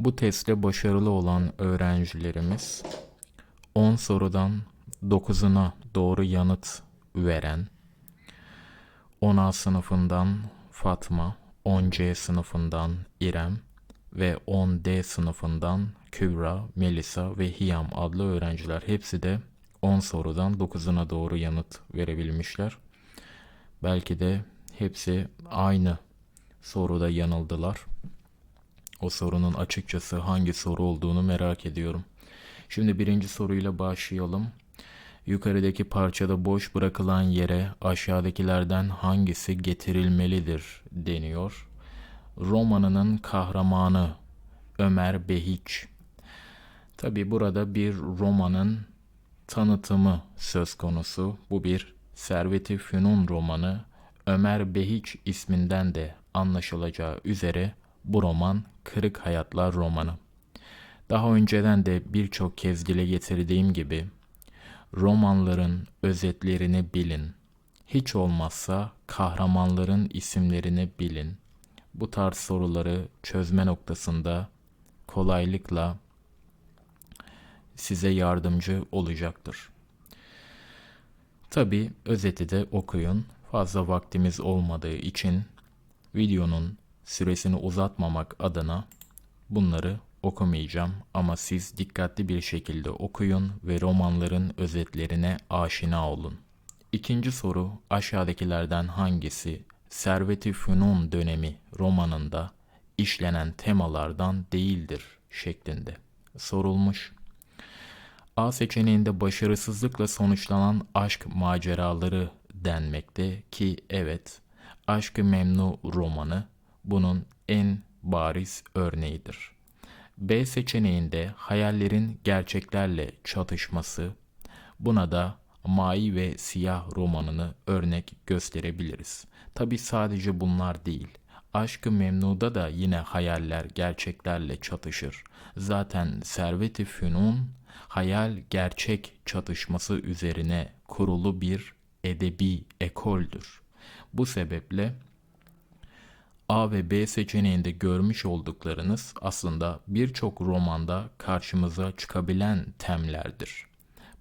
Bu testte başarılı olan öğrencilerimiz 10 sorudan 9'una doğru yanıt veren 10A sınıfından Fatma, 10C sınıfından İrem ve 10D sınıfından Kübra, Melisa ve Hiyam adlı öğrenciler hepsi de 10 sorudan 9'una doğru yanıt verebilmişler. Belki de hepsi aynı soruda yanıldılar. O sorunun açıkçası hangi soru olduğunu merak ediyorum. Şimdi birinci soruyla başlayalım. Yukarıdaki parçada boş bırakılan yere aşağıdakilerden hangisi getirilmelidir deniyor. Romanının kahramanı Ömer Behiç. Tabi burada bir romanın tanıtımı söz konusu. Bu bir Servet-i Fünun romanı. Ömer Behiç isminden de anlaşılacağı üzere bu roman Kırık Hayatlar romanı. Daha önceden de birçok kez dile getirdiğim gibi romanların özetlerini bilin. Hiç olmazsa kahramanların isimlerini bilin. Bu tarz soruları çözme noktasında kolaylıkla size yardımcı olacaktır. Tabi özeti de okuyun. Fazla vaktimiz olmadığı için videonun süresini uzatmamak adına bunları okumayacağım ama siz dikkatli bir şekilde okuyun ve romanların özetlerine aşina olun. İkinci soru aşağıdakilerden hangisi Servet-i Fünun dönemi romanında işlenen temalardan değildir şeklinde sorulmuş. A seçeneğinde başarısızlıkla sonuçlanan aşk maceraları denmekte ki evet Aşkı Memnu romanı bunun en bariz örneğidir. B seçeneğinde hayallerin gerçeklerle çatışması buna da Mai ve Siyah romanını örnek gösterebiliriz. Tabi sadece bunlar değil. Aşkı Memnu'da da yine hayaller gerçeklerle çatışır. Zaten Servet-i Fünun hayal gerçek çatışması üzerine kurulu bir edebi ekoldür. Bu sebeple A ve B seçeneğinde görmüş olduklarınız aslında birçok romanda karşımıza çıkabilen temlerdir.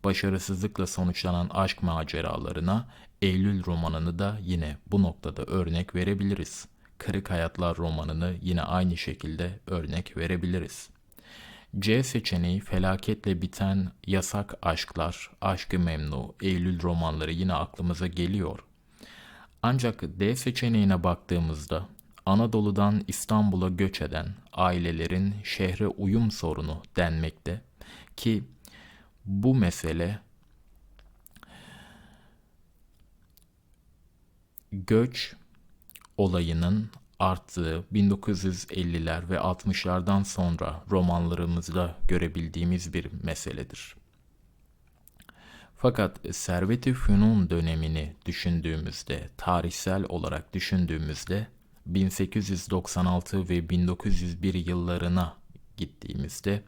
Başarısızlıkla sonuçlanan aşk maceralarına Eylül romanını da yine bu noktada örnek verebiliriz. Kırık Hayatlar romanını yine aynı şekilde örnek verebiliriz. C seçeneği felaketle biten yasak aşklar, aşkı memnu, Eylül romanları yine aklımıza geliyor. Ancak D seçeneğine baktığımızda Anadolu'dan İstanbul'a göç eden ailelerin şehre uyum sorunu denmekte ki bu mesele göç olayının arttığı 1950'ler ve 60'lardan sonra romanlarımızda görebildiğimiz bir meseledir. Fakat Servet-i Fünun dönemini düşündüğümüzde, tarihsel olarak düşündüğümüzde 1896 ve 1901 yıllarına gittiğimizde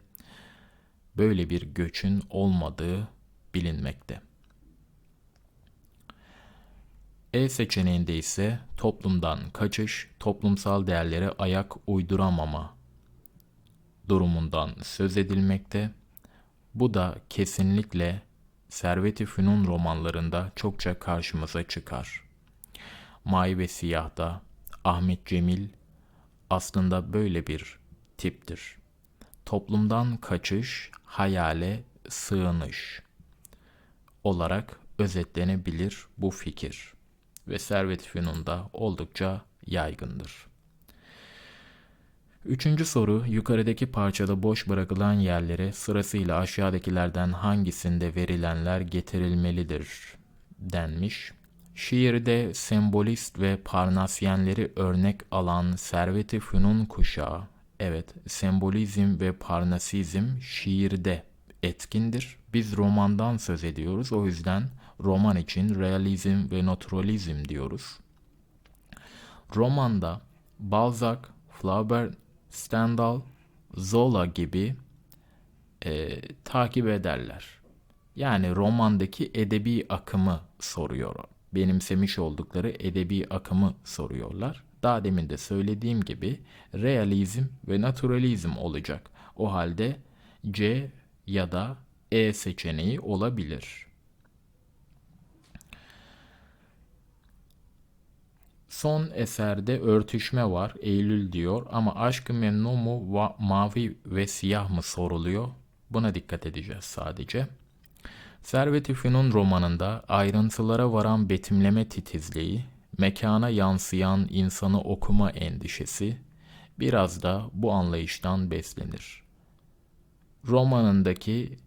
böyle bir göçün olmadığı bilinmekte. E seçeneğinde ise toplumdan kaçış, toplumsal değerlere ayak uyduramama durumundan söz edilmekte. Bu da kesinlikle Servet-i Fünun romanlarında çokça karşımıza çıkar. May ve Siyah'da Ahmet Cemil aslında böyle bir tiptir. Toplumdan kaçış, hayale sığınış olarak özetlenebilir bu fikir ve Servet Fünun'da oldukça yaygındır. Üçüncü soru yukarıdaki parçada boş bırakılan yerlere sırasıyla aşağıdakilerden hangisinde verilenler getirilmelidir denmiş. Şiirde sembolist ve parnasyenleri örnek alan Servet-i Fünun kuşağı, evet sembolizm ve parnasizm şiirde etkindir. Biz romandan söz ediyoruz. O yüzden roman için realizm ve naturalizm diyoruz. Romanda Balzac, Flaubert, Stendhal, Zola gibi e, takip ederler. Yani romandaki edebi akımı soruyor benimsemiş oldukları edebi akımı soruyorlar. daha demin de söylediğim gibi realizm ve naturalizm olacak. O halde C ya da E seçeneği olabilir. Son eserde örtüşme var. Eylül diyor ama aşkı memnun mu mavi ve siyah mı soruluyor. Buna dikkat edeceğiz sadece. Servet-i Fünun romanında ayrıntılara varan betimleme titizliği, mekana yansıyan insanı okuma endişesi biraz da bu anlayıştan beslenir. Romanındaki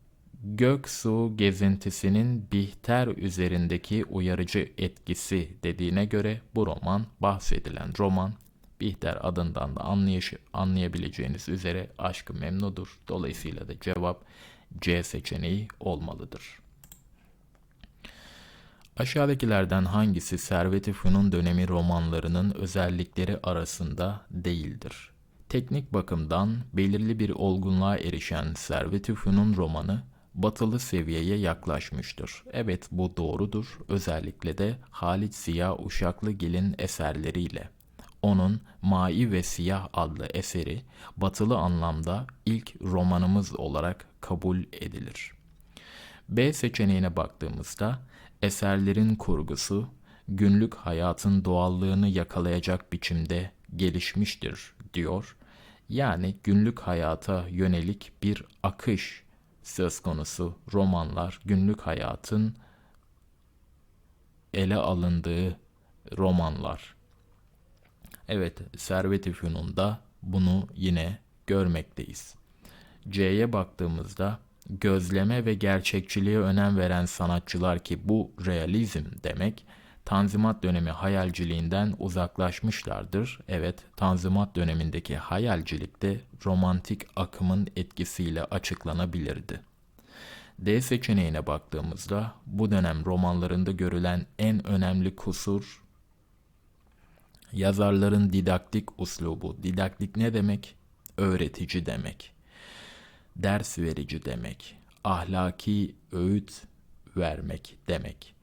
Göksu gezintisinin Bihter üzerindeki uyarıcı etkisi dediğine göre bu roman bahsedilen roman Bihter adından da anlayış, anlayabileceğiniz üzere aşkı memnudur. Dolayısıyla da cevap C seçeneği olmalıdır. Aşağıdakilerden hangisi Servet-i Fünun dönemi romanlarının özellikleri arasında değildir? Teknik bakımdan belirli bir olgunluğa erişen Servet-i Fünun romanı batılı seviyeye yaklaşmıştır. Evet bu doğrudur. Özellikle de Halit Ziya Uşaklıgil'in eserleriyle. Onun Mai ve Siyah adlı eseri batılı anlamda ilk romanımız olarak kabul edilir. B seçeneğine baktığımızda eserlerin kurgusu günlük hayatın doğallığını yakalayacak biçimde gelişmiştir diyor. Yani günlük hayata yönelik bir akış söz konusu romanlar günlük hayatın ele alındığı romanlar. Evet, Servet-i Fünun'da bunu yine görmekteyiz. C'ye baktığımızda gözleme ve gerçekçiliğe önem veren sanatçılar ki bu realizm demek, Tanzimat dönemi hayalciliğinden uzaklaşmışlardır. Evet, Tanzimat dönemindeki hayalcilik de romantik akımın etkisiyle açıklanabilirdi. D seçeneğine baktığımızda bu dönem romanlarında görülen en önemli kusur yazarların didaktik uslubu. Didaktik ne demek? Öğretici demek. Ders verici demek. Ahlaki öğüt vermek demek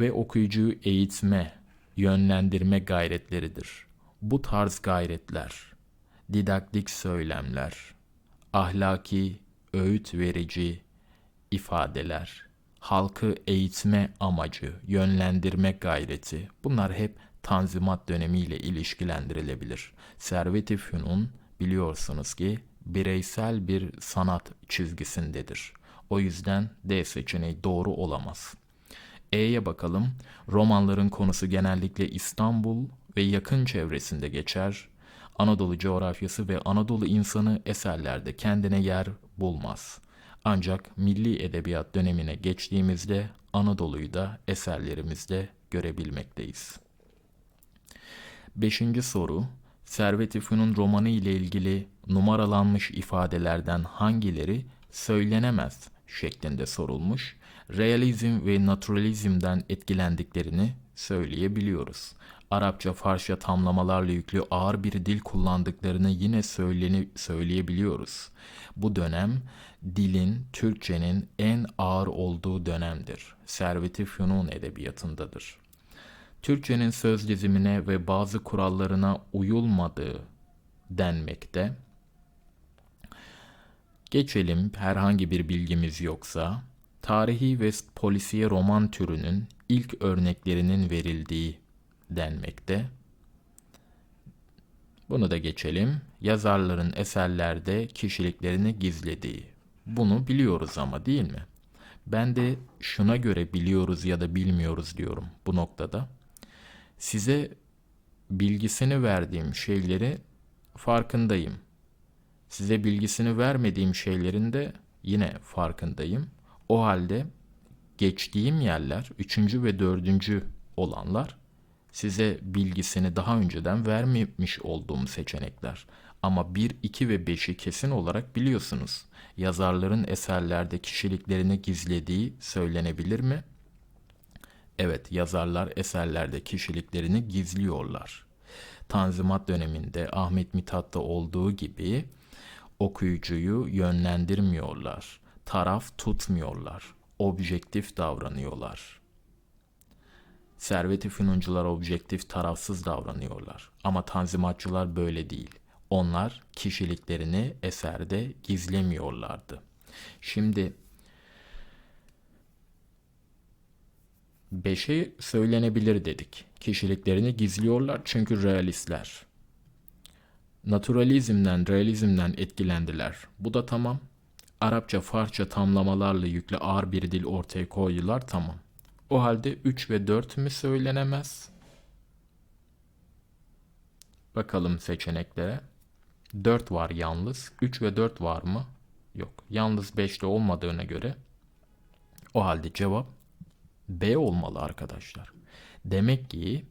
ve okuyucuyu eğitme, yönlendirme gayretleridir. Bu tarz gayretler, didaktik söylemler, ahlaki, öğüt verici ifadeler, halkı eğitme amacı, yönlendirme gayreti bunlar hep Tanzimat dönemiyle ilişkilendirilebilir. Servet-i Fünun biliyorsunuz ki bireysel bir sanat çizgisindedir. O yüzden D seçeneği doğru olamaz. E'ye bakalım. Romanların konusu genellikle İstanbul ve yakın çevresinde geçer. Anadolu coğrafyası ve Anadolu insanı eserlerde kendine yer bulmaz. Ancak milli edebiyat dönemine geçtiğimizde Anadolu'yu da eserlerimizde görebilmekteyiz. Beşinci soru, Servet-i Fünun romanı ile ilgili numaralanmış ifadelerden hangileri söylenemez şeklinde sorulmuş realizm ve naturalizmden etkilendiklerini söyleyebiliyoruz. Arapça, Farsça tamlamalarla yüklü ağır bir dil kullandıklarını yine söyleni, söyleyebiliyoruz. Bu dönem dilin, Türkçenin en ağır olduğu dönemdir. Servet-i Fünun edebiyatındadır. Türkçenin söz dizimine ve bazı kurallarına uyulmadığı denmekte. Geçelim herhangi bir bilgimiz yoksa tarihi ve polisiye roman türünün ilk örneklerinin verildiği denmekte. Bunu da geçelim. Yazarların eserlerde kişiliklerini gizlediği. Bunu biliyoruz ama değil mi? Ben de şuna göre biliyoruz ya da bilmiyoruz diyorum bu noktada. Size bilgisini verdiğim şeyleri farkındayım. Size bilgisini vermediğim şeylerin de yine farkındayım. O halde geçtiğim yerler, üçüncü ve dördüncü olanlar size bilgisini daha önceden vermemiş olduğum seçenekler. Ama 1, 2 ve 5'i kesin olarak biliyorsunuz. Yazarların eserlerde kişiliklerini gizlediği söylenebilir mi? Evet, yazarlar eserlerde kişiliklerini gizliyorlar. Tanzimat döneminde Ahmet Mithat'ta olduğu gibi okuyucuyu yönlendirmiyorlar taraf tutmuyorlar. Objektif davranıyorlar. Servet-i fünuncular objektif, tarafsız davranıyorlar. Ama tanzimatçılar böyle değil. Onlar kişiliklerini eserde gizlemiyorlardı. Şimdi beşe söylenebilir dedik. Kişiliklerini gizliyorlar çünkü realistler. Naturalizmden, realizmden etkilendiler. Bu da tamam. Arapça, Farsça tamlamalarla yüklü ağır bir dil ortaya koydular tamam. O halde 3 ve 4 mü söylenemez? Bakalım seçeneklere. 4 var yalnız. 3 ve 4 var mı? Yok. Yalnız 5'te olmadığına göre o halde cevap B olmalı arkadaşlar. Demek ki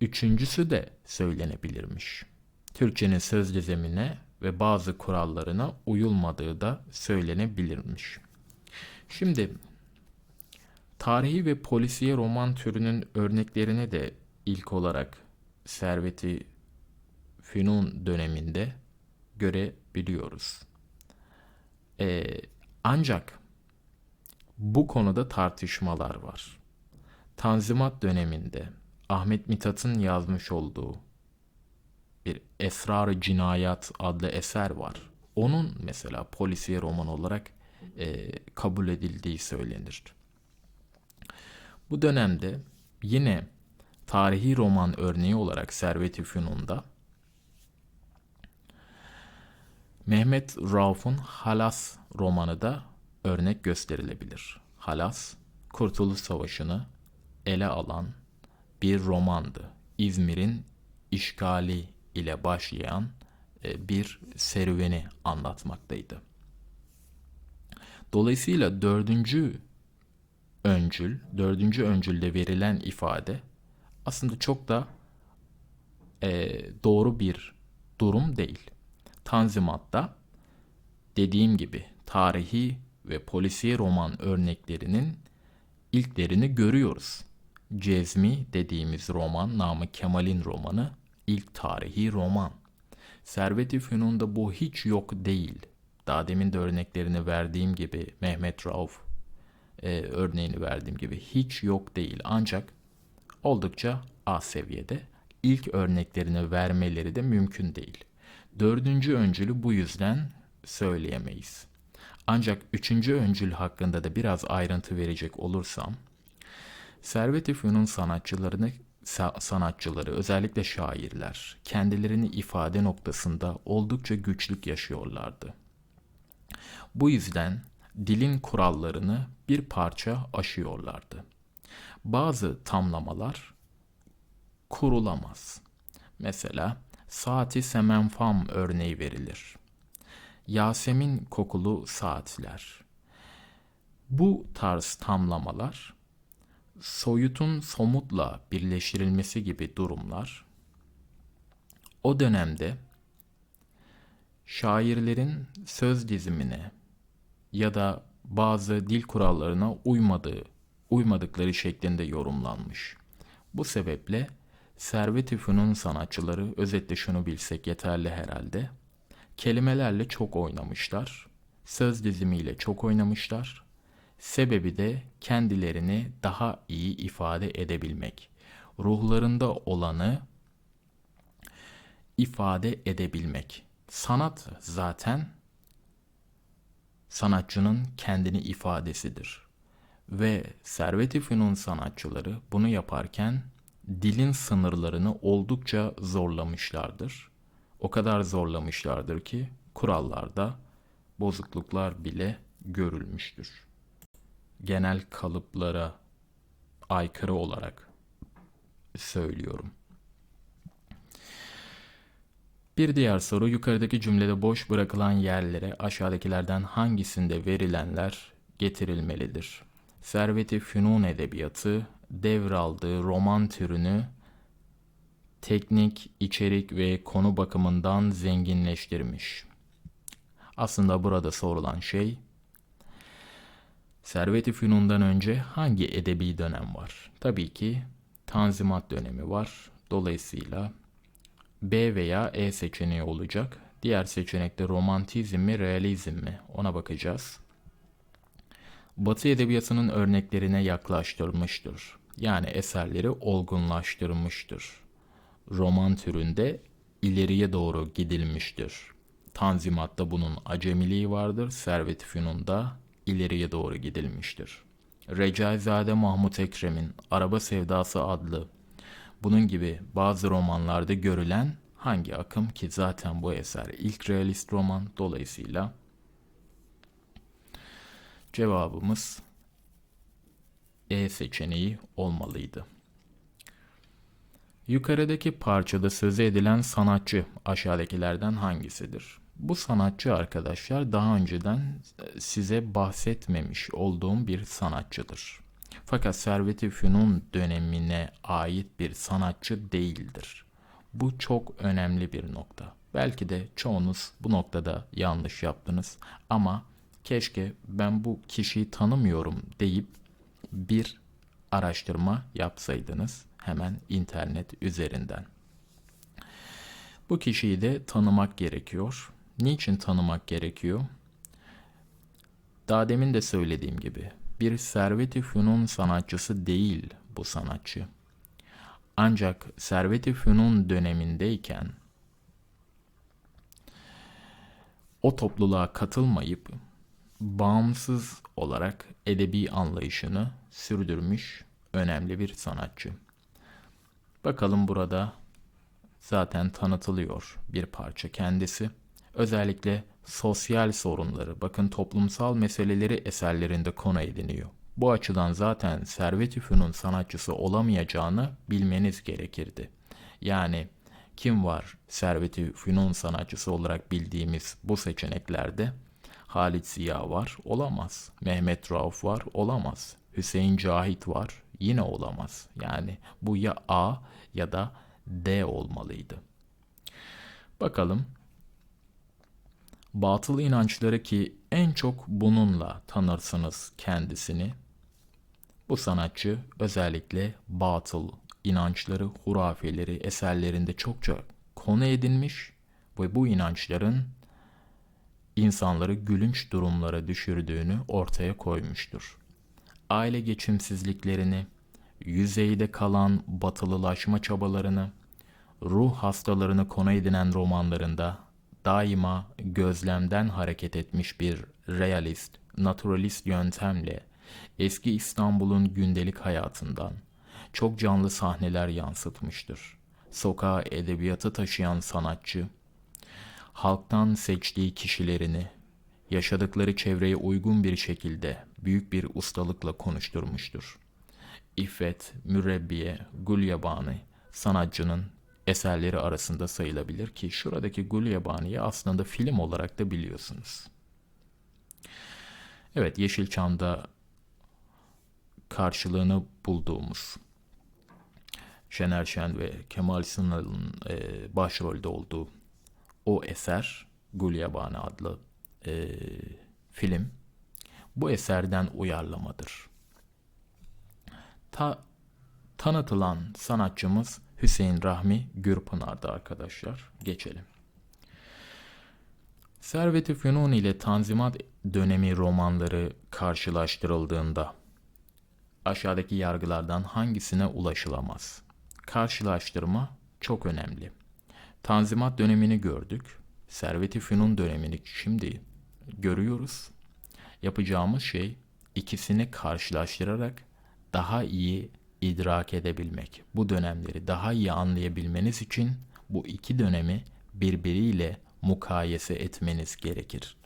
üçüncüsü de söylenebilirmiş. Türkçenin söz dizimine ve bazı kurallarına uyulmadığı da söylenebilirmiş. Şimdi tarihi ve polisiye roman türünün örneklerini de ilk olarak Servet-i Fünun döneminde görebiliyoruz. Ee, ancak bu konuda tartışmalar var. Tanzimat döneminde Ahmet Mithat'ın yazmış olduğu bir Esrar-ı Cinayat adlı eser var. Onun mesela polisiye roman olarak e, kabul edildiği söylenir. Bu dönemde yine tarihi roman örneği olarak Servet-i Fünun'da Mehmet Rauf'un Halas romanı da örnek gösterilebilir. Halas, Kurtuluş Savaşı'nı ele alan bir romandı. İzmir'in işgali ile başlayan e, bir serüveni anlatmaktaydı. Dolayısıyla dördüncü öncül, dördüncü öncülde verilen ifade aslında çok da e, doğru bir durum değil. Tanzimat'ta dediğim gibi tarihi ve polisiye roman örneklerinin ilklerini görüyoruz. Cezmi dediğimiz roman, namı Kemal'in romanı ilk tarihi roman. Servet-i Fünun'da bu hiç yok değil. Daha demin de örneklerini verdiğim gibi Mehmet Rauf e, örneğini verdiğim gibi hiç yok değil. Ancak oldukça az seviyede. İlk örneklerini vermeleri de mümkün değil. Dördüncü öncülü bu yüzden söyleyemeyiz. Ancak üçüncü öncül hakkında da biraz ayrıntı verecek olursam, Servet-i Fünun sanatçılarını sanatçıları, özellikle şairler, kendilerini ifade noktasında oldukça güçlük yaşıyorlardı. Bu yüzden dilin kurallarını bir parça aşıyorlardı. Bazı tamlamalar kurulamaz. Mesela saati semenfam örneği verilir. Yasemin kokulu saatler. Bu tarz tamlamalar soyutun somutla birleştirilmesi gibi durumlar o dönemde şairlerin söz dizimine ya da bazı dil kurallarına uymadığı, uymadıkları şeklinde yorumlanmış. Bu sebeple Servet-i Fünun sanatçıları özetle şunu bilsek yeterli herhalde. Kelimelerle çok oynamışlar. Söz dizimiyle çok oynamışlar Sebebi de kendilerini daha iyi ifade edebilmek. Ruhlarında olanı ifade edebilmek. Sanat zaten sanatçının kendini ifadesidir. Ve Servet-i Fünun sanatçıları bunu yaparken dilin sınırlarını oldukça zorlamışlardır. O kadar zorlamışlardır ki kurallarda bozukluklar bile görülmüştür genel kalıplara aykırı olarak söylüyorum. Bir diğer soru yukarıdaki cümlede boş bırakılan yerlere aşağıdakilerden hangisinde verilenler getirilmelidir? Servet-i Fünun edebiyatı devraldığı roman türünü teknik, içerik ve konu bakımından zenginleştirmiş. Aslında burada sorulan şey Servet-i Fünun'dan önce hangi edebi dönem var? Tabii ki Tanzimat dönemi var. Dolayısıyla B veya E seçeneği olacak. Diğer seçenekte romantizm mi, realizm mi? Ona bakacağız. Batı edebiyatının örneklerine yaklaştırmıştır. Yani eserleri olgunlaştırmıştır. Roman türünde ileriye doğru gidilmiştir. Tanzimat'ta bunun acemiliği vardır, Servet-i Fünun'da ileriye doğru gidilmiştir. Recaizade Mahmut Ekrem'in Araba Sevdası adlı bunun gibi bazı romanlarda görülen hangi akım ki zaten bu eser ilk realist roman dolayısıyla cevabımız E seçeneği olmalıydı. Yukarıdaki parçada sözü edilen sanatçı aşağıdakilerden hangisidir? Bu sanatçı arkadaşlar daha önceden e, size bahsetmemiş olduğum bir sanatçıdır. Fakat Servet-i Fünun dönemine ait bir sanatçı değildir. Bu çok önemli bir nokta. Belki de çoğunuz bu noktada yanlış yaptınız ama keşke ben bu kişiyi tanımıyorum deyip bir araştırma yapsaydınız hemen internet üzerinden. Bu kişiyi de tanımak gerekiyor. Niçin tanımak gerekiyor? Daha demin de söylediğim gibi bir servet-i fünun sanatçısı değil bu sanatçı. Ancak servet-i fünun dönemindeyken o topluluğa katılmayıp bağımsız olarak edebi anlayışını sürdürmüş önemli bir sanatçı. Bakalım burada zaten tanıtılıyor bir parça kendisi. Özellikle sosyal sorunları, bakın toplumsal meseleleri eserlerinde konu ediniyor. Bu açıdan zaten Servet-i Fünun sanatçısı olamayacağını bilmeniz gerekirdi. Yani kim var Servet-i Fünun sanatçısı olarak bildiğimiz bu seçeneklerde? Halit Ziya var, olamaz. Mehmet Rauf var, olamaz. Hüseyin Cahit var, yine olamaz. Yani bu ya A ya da D olmalıydı. Bakalım batıl inançları ki en çok bununla tanırsınız kendisini. Bu sanatçı özellikle batıl inançları, hurafeleri eserlerinde çokça konu edinmiş ve bu inançların insanları gülünç durumlara düşürdüğünü ortaya koymuştur. Aile geçimsizliklerini, yüzeyde kalan batılılaşma çabalarını, ruh hastalarını konu edinen romanlarında daima gözlemden hareket etmiş bir realist, naturalist yöntemle eski İstanbul'un gündelik hayatından çok canlı sahneler yansıtmıştır. Sokağa edebiyatı taşıyan sanatçı, halktan seçtiği kişilerini yaşadıkları çevreye uygun bir şekilde büyük bir ustalıkla konuşturmuştur. İffet, Mürebbiye, Gulyabani sanatçının eserleri arasında sayılabilir ki şuradaki Gulyabani'yi aslında film olarak da biliyorsunuz. Evet Yeşilçam'da karşılığını bulduğumuz Şener Şen ve Kemal Sunal'ın e, başrolde olduğu o eser Gulyabani adlı e, film bu eserden uyarlamadır. Ta, tanıtılan sanatçımız Hüseyin Rahmi Gürpınar'da arkadaşlar. Geçelim. Servet-i Fünun ile Tanzimat dönemi romanları karşılaştırıldığında aşağıdaki yargılardan hangisine ulaşılamaz? Karşılaştırma çok önemli. Tanzimat dönemini gördük. Servet-i Fünun dönemini şimdi görüyoruz. Yapacağımız şey ikisini karşılaştırarak daha iyi idrak edebilmek. Bu dönemleri daha iyi anlayabilmeniz için bu iki dönemi birbiriyle mukayese etmeniz gerekir.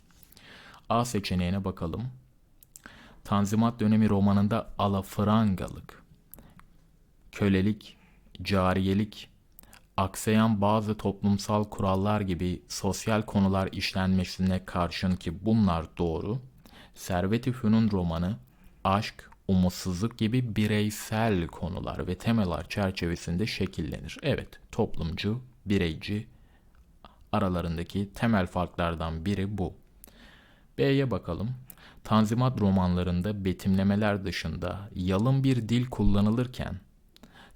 A seçeneğine bakalım. Tanzimat dönemi romanında alafrangalık, kölelik, cariyelik, aksayan bazı toplumsal kurallar gibi sosyal konular işlenmesine karşın ki bunlar doğru, Servet-i romanı aşk, umutsuzluk gibi bireysel konular ve temalar çerçevesinde şekillenir. Evet, toplumcu, bireyci aralarındaki temel farklardan biri bu. B'ye bakalım. Tanzimat romanlarında betimlemeler dışında yalın bir dil kullanılırken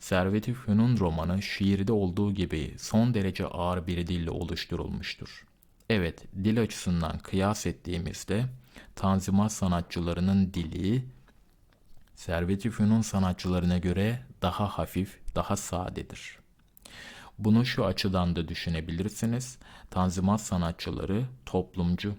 Servet-i Fünun romanı şiirde olduğu gibi son derece ağır bir dille oluşturulmuştur. Evet, dil açısından kıyas ettiğimizde Tanzimat sanatçılarının dili Servet-i Fünun sanatçılarına göre daha hafif, daha sadedir. Bunu şu açıdan da düşünebilirsiniz. Tanzimat sanatçıları toplumcu,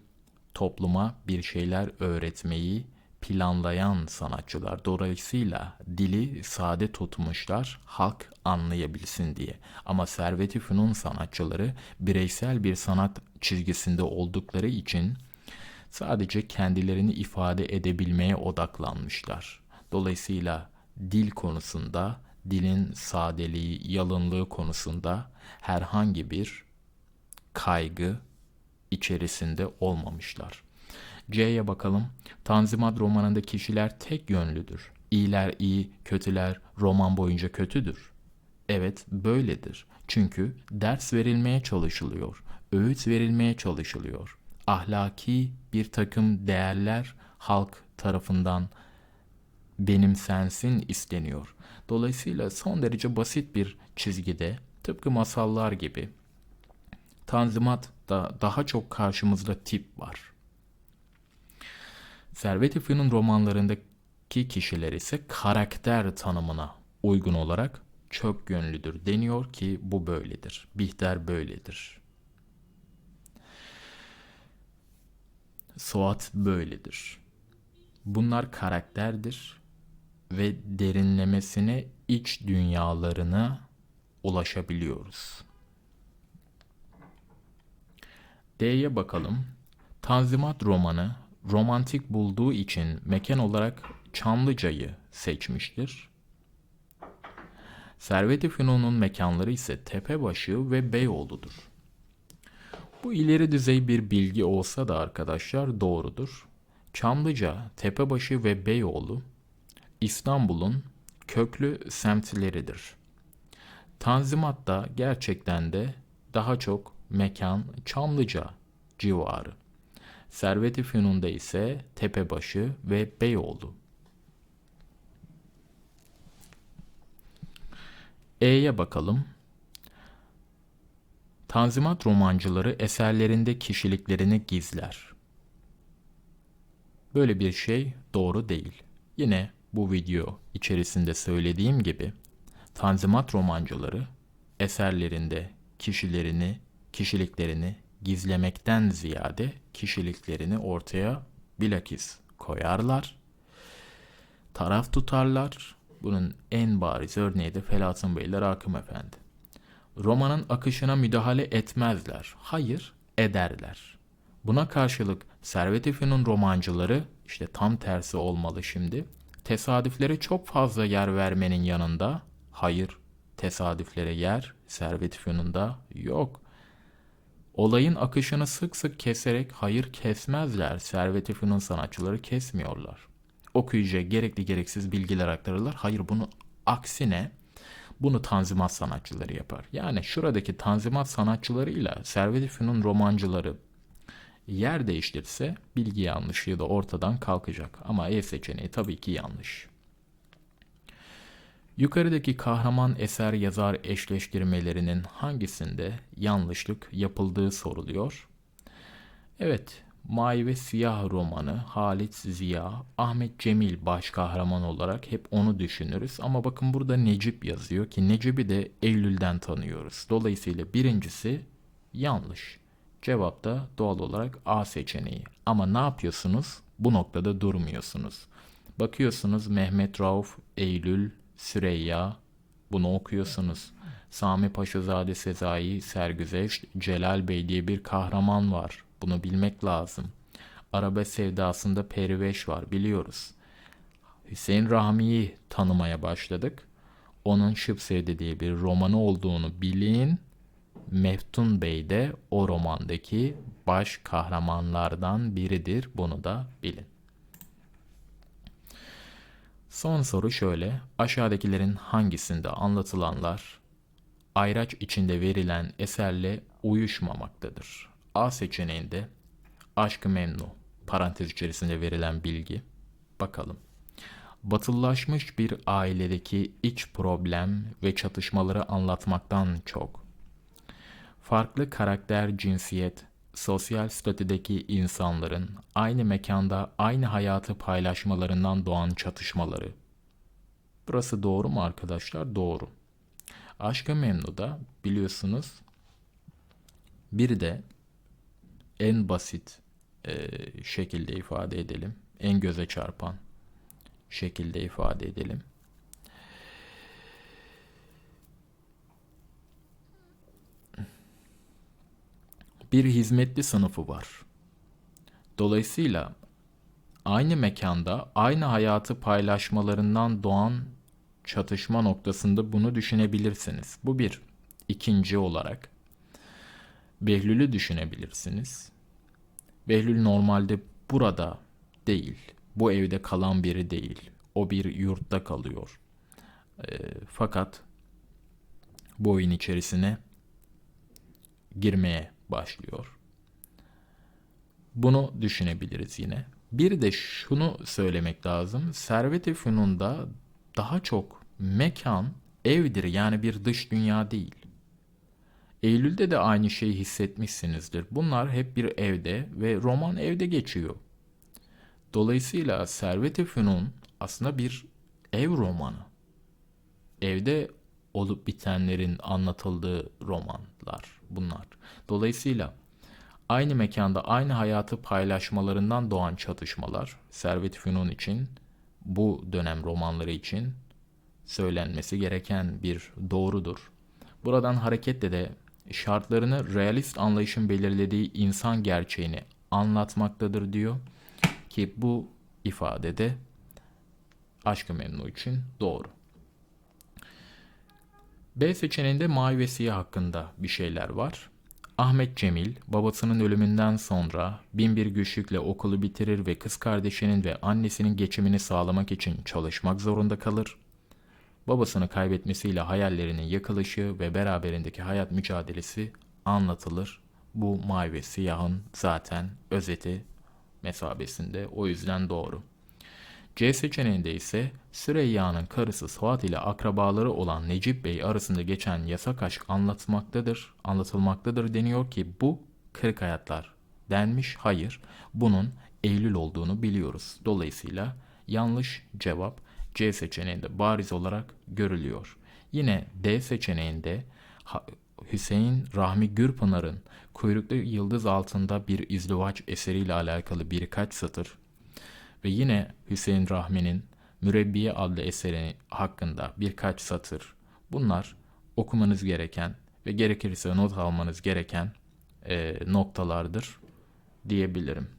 topluma bir şeyler öğretmeyi planlayan sanatçılar. Dolayısıyla dili sade tutmuşlar halk anlayabilsin diye. Ama Servet-i Fünun sanatçıları bireysel bir sanat çizgisinde oldukları için sadece kendilerini ifade edebilmeye odaklanmışlar. Dolayısıyla dil konusunda, dilin sadeliği, yalınlığı konusunda herhangi bir kaygı içerisinde olmamışlar. C'ye bakalım. Tanzimat romanında kişiler tek yönlüdür. İyiler iyi, kötüler roman boyunca kötüdür. Evet, böyledir. Çünkü ders verilmeye çalışılıyor, öğüt verilmeye çalışılıyor. Ahlaki bir takım değerler halk tarafından benimsensin isteniyor. Dolayısıyla son derece basit bir çizgide tıpkı masallar gibi Tanzimat da daha çok karşımızda tip var. Servet-i Fünun romanlarındaki kişiler ise karakter tanımına uygun olarak çok yönlüdür deniyor ki bu böyledir. Bihter böyledir. Suat böyledir. Bunlar karakterdir ve derinlemesine iç dünyalarına ulaşabiliyoruz. D'ye bakalım. Tanzimat romanı romantik bulduğu için mekan olarak Çamlıca'yı seçmiştir. Servet-i Fünun'un mekanları ise Tepebaşı ve Beyoğlu'dur. Bu ileri düzey bir bilgi olsa da arkadaşlar doğrudur. Çamlıca, Tepebaşı ve Beyoğlu İstanbul'un köklü semtleridir. Tanzimat da gerçekten de daha çok mekan Çamlıca civarı. Servet-i Fünun'da ise Tepebaşı ve Beyoğlu. E'ye bakalım. Tanzimat romancıları eserlerinde kişiliklerini gizler. Böyle bir şey doğru değil. Yine bu video içerisinde söylediğim gibi Tanzimat romancıları eserlerinde kişilerini, kişiliklerini gizlemekten ziyade kişiliklerini ortaya bilakis koyarlar. Taraf tutarlar. Bunun en bariz örneği de Felatın Beyler Hakim Efendi. Romanın akışına müdahale etmezler. Hayır, ederler. Buna karşılık Servet-i Fünun romancıları işte tam tersi olmalı şimdi. Tesadüflere çok fazla yer vermenin yanında hayır tesadüflere yer Servet-i Fünun'da yok. Olayın akışını sık sık keserek hayır kesmezler. Servet-i sanatçıları kesmiyorlar. Okuyucuya gerekli gereksiz bilgiler aktarırlar. Hayır bunu aksine bunu tanzimat sanatçıları yapar. Yani şuradaki tanzimat sanatçılarıyla Servet-i romancıları yer değiştirse bilgi yanlışlığı da ortadan kalkacak. Ama E seçeneği tabii ki yanlış. Yukarıdaki kahraman eser yazar eşleştirmelerinin hangisinde yanlışlık yapıldığı soruluyor. Evet, Mavi ve Siyah romanı Halit Ziya, Ahmet Cemil baş kahraman olarak hep onu düşünürüz. Ama bakın burada Necip yazıyor ki Necip'i de Eylül'den tanıyoruz. Dolayısıyla birincisi yanlış. Cevap da doğal olarak A seçeneği. Ama ne yapıyorsunuz? Bu noktada durmuyorsunuz. Bakıyorsunuz Mehmet Rauf, Eylül, Süreyya bunu okuyorsunuz. Sami Paşazade Sezai, Sergüzeşt, Celal Bey diye bir kahraman var. Bunu bilmek lazım. Arabe sevdasında Periveş var biliyoruz. Hüseyin Rahmi'yi tanımaya başladık. Onun Şıp Sevdi diye bir romanı olduğunu bilin. Meftun Bey de o romandaki baş kahramanlardan biridir. Bunu da bilin. Son soru şöyle. Aşağıdakilerin hangisinde anlatılanlar ayraç içinde verilen eserle uyuşmamaktadır? A seçeneğinde Aşk-ı Memnu parantez içerisinde verilen bilgi. Bakalım. Batıllaşmış bir ailedeki iç problem ve çatışmaları anlatmaktan çok farklı karakter, cinsiyet, sosyal statüdeki insanların aynı mekanda aynı hayatı paylaşmalarından doğan çatışmaları. Burası doğru mu arkadaşlar? Doğru. Aşk-ı Memnu'da biliyorsunuz bir de en basit e, şekilde ifade edelim. En göze çarpan şekilde ifade edelim. Bir hizmetli sınıfı var. Dolayısıyla aynı mekanda aynı hayatı paylaşmalarından doğan çatışma noktasında bunu düşünebilirsiniz. Bu bir. İkinci olarak Behlül'ü düşünebilirsiniz. Behlül normalde burada değil. Bu evde kalan biri değil. O bir yurtta kalıyor. E, fakat bu oyun içerisine girmeye başlıyor. Bunu düşünebiliriz yine. Bir de şunu söylemek lazım. Servet-i Fünun'da daha çok mekan evdir yani bir dış dünya değil. Eylül'de de aynı şeyi hissetmişsinizdir. Bunlar hep bir evde ve roman evde geçiyor. Dolayısıyla Servet-i Fünun aslında bir ev romanı. Evde olup bitenlerin anlatıldığı romanlar bunlar. Dolayısıyla aynı mekanda aynı hayatı paylaşmalarından doğan çatışmalar Servet Fünun için bu dönem romanları için söylenmesi gereken bir doğrudur. Buradan hareketle de şartlarını realist anlayışın belirlediği insan gerçeğini anlatmaktadır diyor ki bu ifadede Aşk-ı Memnu için doğru. B seçeneğinde mavi ve siyah hakkında bir şeyler var. Ahmet Cemil babasının ölümünden sonra bin bir güçlükle okulu bitirir ve kız kardeşinin ve annesinin geçimini sağlamak için çalışmak zorunda kalır. Babasını kaybetmesiyle hayallerinin yakılışı ve beraberindeki hayat mücadelesi anlatılır. Bu mavi ve siyahın zaten özeti mesabesinde o yüzden doğru. C seçeneğinde ise Süreyya'nın karısı Suat ile akrabaları olan Necip Bey arasında geçen yasak aşk anlatmaktadır, anlatılmaktadır deniyor ki bu kırık hayatlar denmiş. Hayır, bunun Eylül olduğunu biliyoruz. Dolayısıyla yanlış cevap C seçeneğinde bariz olarak görülüyor. Yine D seçeneğinde Hüseyin Rahmi Gürpınar'ın Kuyruklu Yıldız Altında bir izdivaç eseriyle alakalı birkaç satır ve yine Hüseyin Rahmi'nin Mürebbiye adlı eseri hakkında birkaç satır. Bunlar okumanız gereken ve gerekirse not almanız gereken e, noktalardır diyebilirim.